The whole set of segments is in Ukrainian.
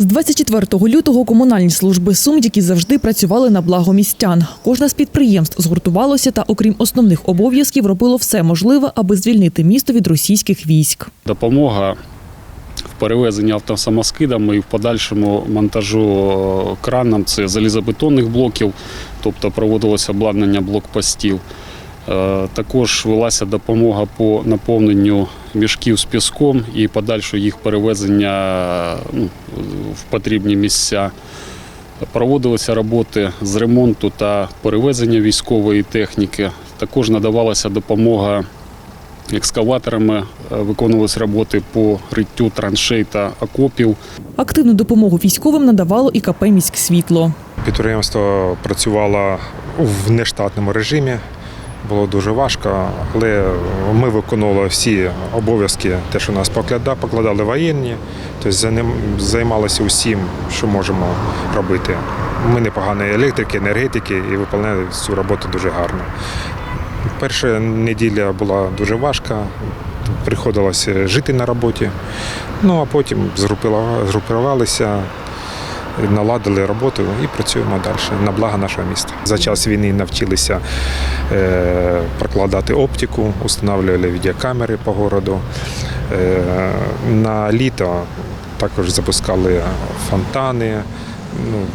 З 24 лютого комунальні служби Сум, які завжди працювали на благо містян. Кожне з підприємств згуртувалося та, окрім основних обов'язків, робило все можливе, аби звільнити місто від російських військ. Допомога в перевезенні автосамоскидами і в подальшому монтажу е, краном це залізобетонних блоків, тобто проводилося обладнання блокпостів. Е, Також велася допомога по наповненню мішків з піском і подальше їх перевезення ну, в потрібні місця. Проводилися роботи з ремонту та перевезення військової техніки. Також надавалася допомога екскаваторами, е, виконувалися роботи по риттю траншей та окопів. Активну допомогу військовим надавало і КП «Міськсвітло». Підприємство працювало в нештатному режимі. Було дуже важко, але ми виконували всі обов'язки, те, що нас покладали, покладали воєнні, тобто займалися усім, що можемо робити. Ми непогані електрики, енергетики і виконали цю роботу дуже гарно. Перша неділя була дуже важка, приходилося жити на роботі, ну а потім згрупувалися наладили роботу і працюємо далі на благо нашого міста. За час війни навчилися е, прокладати оптику, встановлювали відеокамери по городу. Е, на літо також запускали фонтани, ну,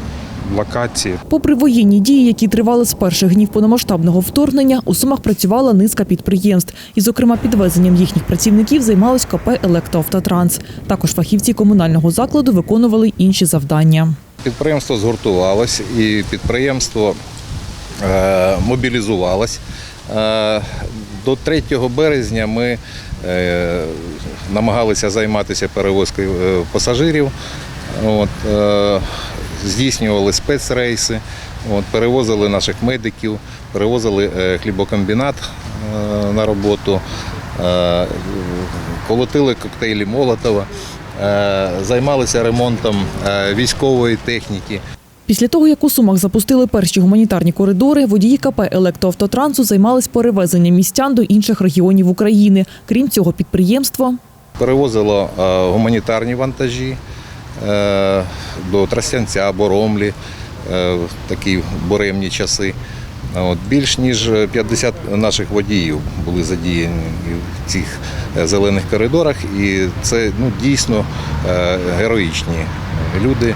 локації. Попри воєнні дії, які тривали з перших днів повномасштабного вторгнення, у Сумах працювала низка підприємств. І, зокрема, підвезенням їхніх працівників займалось КП «Електроавтотранс». Також фахівці комунального закладу виконували інші завдання. Підприємство згуртувалось і підприємство е, мобілізувалось. Е, до 3 березня ми е, намагалися займатися перевозкою е, пасажирів. От, е, здійснювали спецрейси, от, перевозили наших медиків, перевозили е, хлібокомбінат е, на роботу, е, колотили коктейлі Молотова, е, займалися ремонтом е, військової техніки. Після того, як у Сумах запустили перші гуманітарні коридори, водії КП «Електроавтотрансу» займались перевезенням містян до інших регіонів України. Крім цього, підприємство Перевозило гуманітарні вантажі до Тростянця, Боромлі, е, в такі буремні часи. От, більш ніж 50 наших водіїв були задіяні в цих е, зелених коридорах, і це ну, дійсно е, героїчні люди.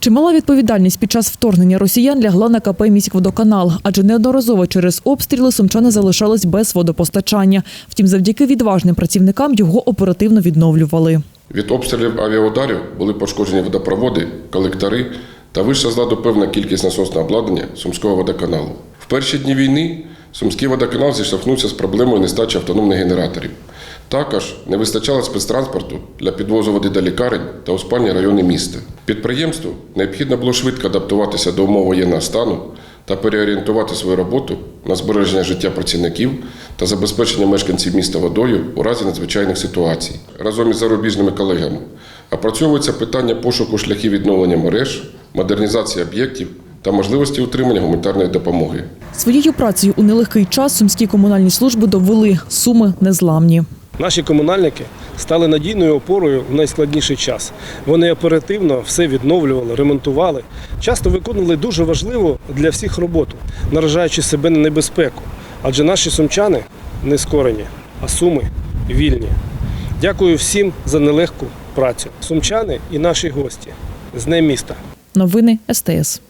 Чимала відповідальність під час вторгнення росіян лягла на КП «Міськводоканал», адже неодноразово через обстріли сумчани залишались без водопостачання. Втім, завдяки відважним працівникам його оперативно відновлювали. Від обстрілів авіаударів були пошкоджені водопроводи, колектори та вийшла з ладу певна кількість насосного обладнання Сумського водоканалу. В перші дні війни Сумський водоканал зіштовхнувся з проблемою нестачі автономних генераторів. Також не вистачало спецтранспорту для підвозу води до лікарень та у спальні райони міста. Підприємству необхідно було швидко адаптуватися до умов воєнного стану та переорієнтувати свою роботу на збереження життя працівників та забезпечення мешканців міста водою у разі надзвичайних ситуацій. Разом із зарубіжними колегами опрацьовується питання пошуку шляхів відновлення мереж, модернізації об'єктів та можливості утримання гуманітарної допомоги. Своєю працею у нелегкий час сумські комунальні служби довели – суми незламні. Наші комунальники стали надійною опорою в найскладніший час. Вони оперативно все відновлювали, ремонтували, часто виконували дуже важливу для всіх роботу, наражаючи себе на небезпеку. Адже наші сумчани не скорені, а суми вільні. Дякую всім за нелегку працю. Сумчани і наші гості з Днем міста. Новини СТС.